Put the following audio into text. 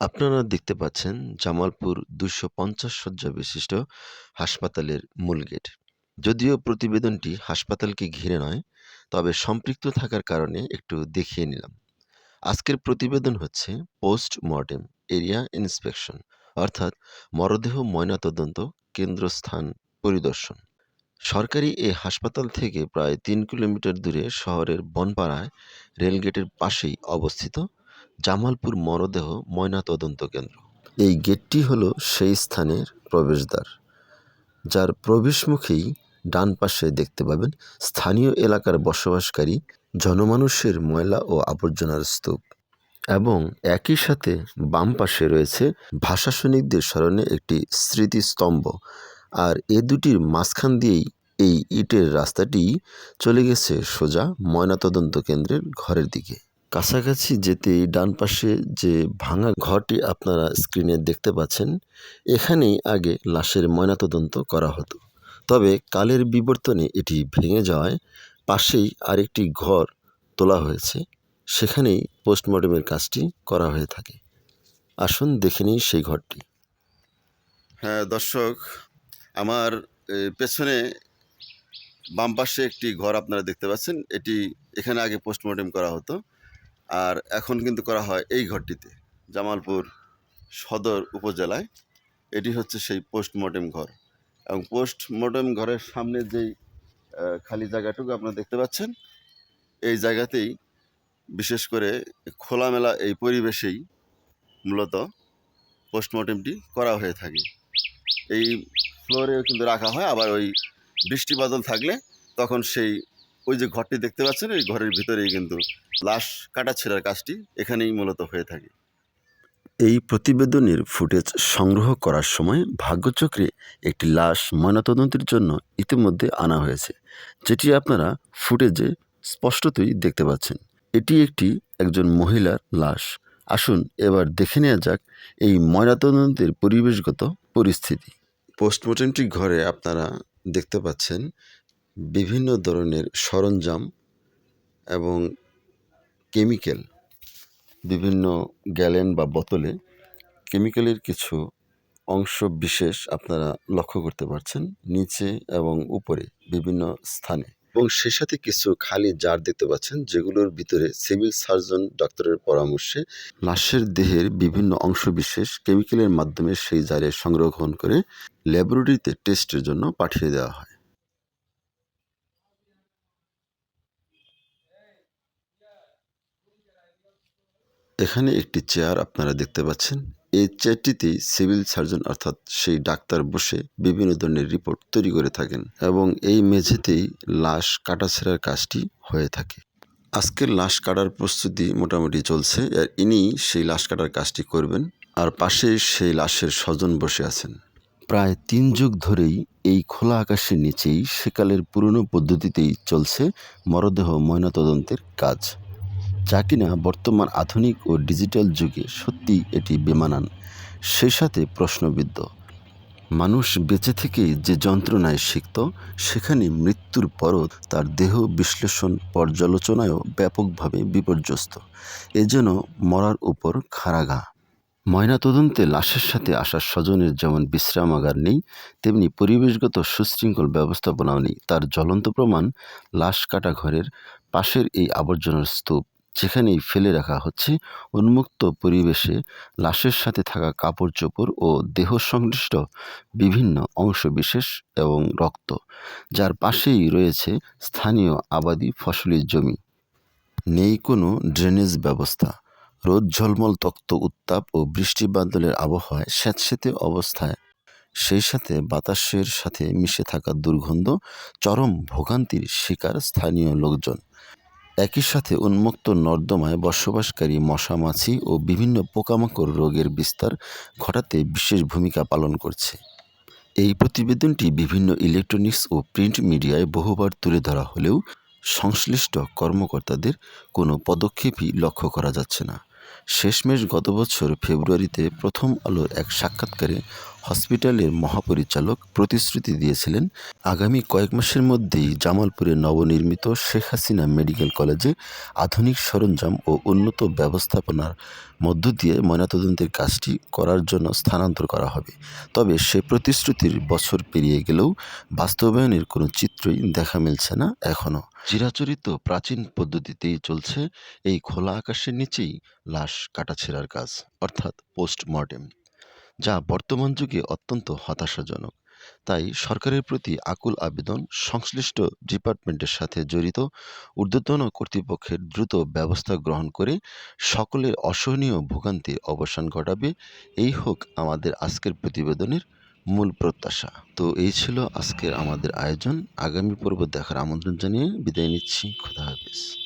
আপনারা দেখতে পাচ্ছেন জামালপুর ২৫০ শয্যা বিশিষ্ট হাসপাতালের মূল গেট। যদিও প্রতিবেদনটি হাসপাতালকে ঘিরে নয়, তবে সম্পৃক্ত থাকার কারণে একটু দেখিয়ে নিলাম। আজকের প্রতিবেদন হচ্ছে পোস্ট-মর্টেম এরিয়া ইন্সপেকশন অর্থাৎ মরদেহ ময়নাতদন্ত কেন্দ্রস্থান পরিদর্শন। সরকারি এ হাসপাতাল থেকে প্রায় তিন কিলোমিটার দূরে শহরের বনপাড়ায় রেলগেটের পাশেই অবস্থিত জামালপুর মরদেহ ময়নাতদন্ত কেন্দ্র। এই গেটটি হলো সেই স্থানের প্রবেশদ্বার, যার প্রবেশমুখেই ডান পাশে দেখতে পাবেন স্থানীয় এলাকার বসবাসকারী জনমানুষের ময়লা ও আবর্জনার স্তূপ এবং একই সাথে বাম পাশে রয়েছে ভাষা সৈনিকদের স্মরণে একটি স্মৃতিস্তম্ভ আর এ দুটির মাঝখান দিয়েই এই ইটের রাস্তাটি চলে গেছে সোজা ময়নাতদন্ত কেন্দ্রের ঘরের দিকে কাছাকাছি যেতেই ডান পাশে যে ভাঙা ঘরটি আপনারা স্ক্রিনে দেখতে পাচ্ছেন, এখানেই আগে লাশের ময়নাতদন্ত করা হতো। তবে কালের বিবর্তনে এটি ভেঙে যাওয়ায় পাশেই আরেকটি ঘর তোলা হয়েছে। সেখানেই পোস্টমর্টমের কাজটি করা হয়ে থাকে। আসুন দেখে নিই সেই ঘরটি। হ্যাঁ দর্শক, আমার পেছনে বাম পাশে একটি ঘর আপনারা দেখতে পাচ্ছেন। এটি এখানে আগে পোস্টমর্টেম করা হতো। আর এখন কিন্তু করা হয় এই ঘরটিতে। জামালপুর সদর উপজেলায় এটি হচ্ছে সেই পোস্টমর্টেম ঘর এবং পোস্টমর্টেম ঘরের সামনে যেই খালি জায়গাটুকু আপনারা দেখতে পাচ্ছেন, এই জায়গাতেই বিশেষ করে খোলামেলা এই পরিবেশেই মূলত পোস্টমর্টেমটি করা হয়ে থাকে। এই ফ্লোরেও কিন্তু রাখা হয়, আবার ওই বৃষ্টি বাদল থাকলে তখন সেই, ওই যে ঘরটি দেখতে পাচ্ছেন, এই ঘরের ভিতরেই কিন্তু লাশ কাটা ছেঁড়ার কাজটি এখানেই মূলত হয়ে থাকে। এই প্রতিবেদনের ফুটেজ সংগ্রহ করার সময় ভাগ্যচক্রে একটি লাশ ময়নাতদন্তের জন্য ইতিমধ্যে আনা হয়েছে যেটি আপনারা ফুটেজে স্পষ্টতই দেখতে পাচ্ছেন। এটি একটি একজন মহিলার লাশ। আসুন এবার দেখে নেওয়া যাক এই ময়নাতদন্তের পরিবেশগত পরিস্থিতি। পোস্টমর্টমটি ঘরে আপনারা দেখতে পাচ্ছেন বিভিন্ন ধরনের সরঞ্জাম এবং কেমিক্যাল, বিভিন্ন গ্যালেন বা বোতলে কেমিক্যালের কিছু অংশ বিশেষ আপনারা লক্ষ্য করতে পারছেন নিচে এবং উপরে বিভিন্ন স্থানে। এবং সে সাথে কিছু খালি জার দেখতে পাচ্ছেন যেগুলোর ভিতরে সিভিল সার্জন ডক্টরের পরামর্শে লাশের দেহের বিভিন্ন অংশ বিশেষ কেমিক্যালের মাধ্যমে সেই জারে সংরক্ষণ করে ল্যাবরেটরিতে টেস্টের জন্য পাঠিয়ে দেওয়া হয়। এখানে একটি চেয়ার আপনারা দেখতে পাচ্ছেন। এই চেয়ারটিতে সিভিল সার্জন অর্থাৎ সেই ডাক্তার বসে বিভিন্ন ধরনের রিপোর্ট তৈরি করে থাকেন এবং এই মেঝেতেই লাশ কাটাছেড়ার কাজটি হয়ে থাকে। আজকের লাশ কাটার প্রস্তুতি মোটামুটি চলছে আর ইনি সেই লাশ কাটার কাজটি করবেন আর পাশে সেই লাশের স্বজন বসে আছেন। প্রায় তিন যুগ ধরেই এই খোলা আকাশের নিচেই সেকালের পুরনো পদ্ধতিতেই চলছে মরদেহ ময়নাতদন্তের কাজ। যা কিনা বর্তমান আধুনিক ও ডিজিটাল যুগে সত্যি এটি বেমানান। সেই সাথে প্রশ্নবিদ্ধ। মানুষ বেঁচে থেকেই যে যন্ত্রণায় শিখত সেখানে মৃত্যুর পরও তার দেহ বিশ্লেষণ, পর্যালোচনায়ও ব্যাপকভাবে বিপর্যস্ত। এ যেন মরার উপর খাড়াগা ময়নাতদন্তে লাশের সাথে আসা স্বজনের যেমন বিশ্রামাগার নেই, তেমনি পরিবেশগত সুশৃঙ্খল ব্যবস্থাপনাও নেই। তার জ্বলন্ত প্রমাণ লাশ কাটা ঘরের পাশের এই আবর্জনার স্তূপ। যেখানেই ফেলে রাখা হচ্ছে, উন্মুক্ত পরিবেশে লাশের সাথে থাকা কাপড় চোপড় ও দেহ সংশ্লিষ্ট বিভিন্ন অংশবিশেষ এবং রক্ত, যার পাশেই রয়েছে স্থানীয় আবাদি ফসলি জমি। নেই কোনো ড্রেনেজ ব্যবস্থা। রোদ ঝলমল তক্ত উত্তাপ ও বৃষ্টি বাদলের আবহাওয়ায় স্যাঁতস্যাঁতে অবস্থায়। সেই সাথে বাতাসের সাথে মিশে থাকা দুর্গন্ধ, চরম ভোগান্তির শিকার স্থানীয় লোকজন। একই সাথে উন্মুক্ত নর্দমায় বসবাসকারী মশা মাছি ও বিভিন্ন পোকামাকড় রোগের বিস্তার ঘটাতে বিশেষ ভূমিকা পালন করছে। এই প্রতিবেদনটি বিভিন্ন ইলেকট্রনিক্স ও প্রিন্ট মিডিয়ায় বহুবার তুলে ধরা হলেও সংশ্লিষ্ট কর্মকর্তাদের কোনো পদক্ষেপই লক্ষ্য করা যাচ্ছে না। শেষমেশ গত বছর ফেব্রুয়ারিতে প্রথম আলোর এক সাক্ষাৎকারে হসপিটালের মহাপরিচালক প্রতিশ্রুতি দিয়েছিলেন, আগামী কয়েক মাসের মধ্যেই জামালপুরে নবনির্মিত শেখ হাসিনা মেডিকেল কলেজে আধুনিক সরঞ্জাম ও উন্নত ব্যবস্থাপনার মধ্য দিয়ে ময়নাতদন্তের কাজটি করার জন্য স্থানান্তর করা হবে। তবে সে প্রতিশ্রুতির বছর পেরিয়ে গেলেও বাস্তবায়নের কোনো চিত্রই দেখা মিলছে না এখনও চিরাচরিত প্রাচীন পদ্ধতিতেই চলছে এই খোলা আকাশের নিচেই লাশ কাটাছেঁড়ার কাজ, অর্থাৎ পোস্টমর্টেম। যা বর্তমান যুগে অত্যন্ত হতাশাজনক। তাই সরকারের প্রতি আকুল আবেদন, সংশ্লিষ্ট ডিপার্টমেন্টের সাথে জড়িত, ঊর্ধ্বতন কর্তৃপক্ষের দ্রুত ব্যবস্থা গ্রহণ করে সকলের অসহনীয় ভোগান্তির অবসান ঘটাবে, এই হোক আমাদের আজকের প্রতিবেদনের মূল প্রত্যাশা। তো এই ছিল আজকের আমাদের আয়োজন। আগামী পর্ব দেখার আমন্ত্রণ জানিয়ে বিদায় নিচ্ছি। খোদা হাফেজ।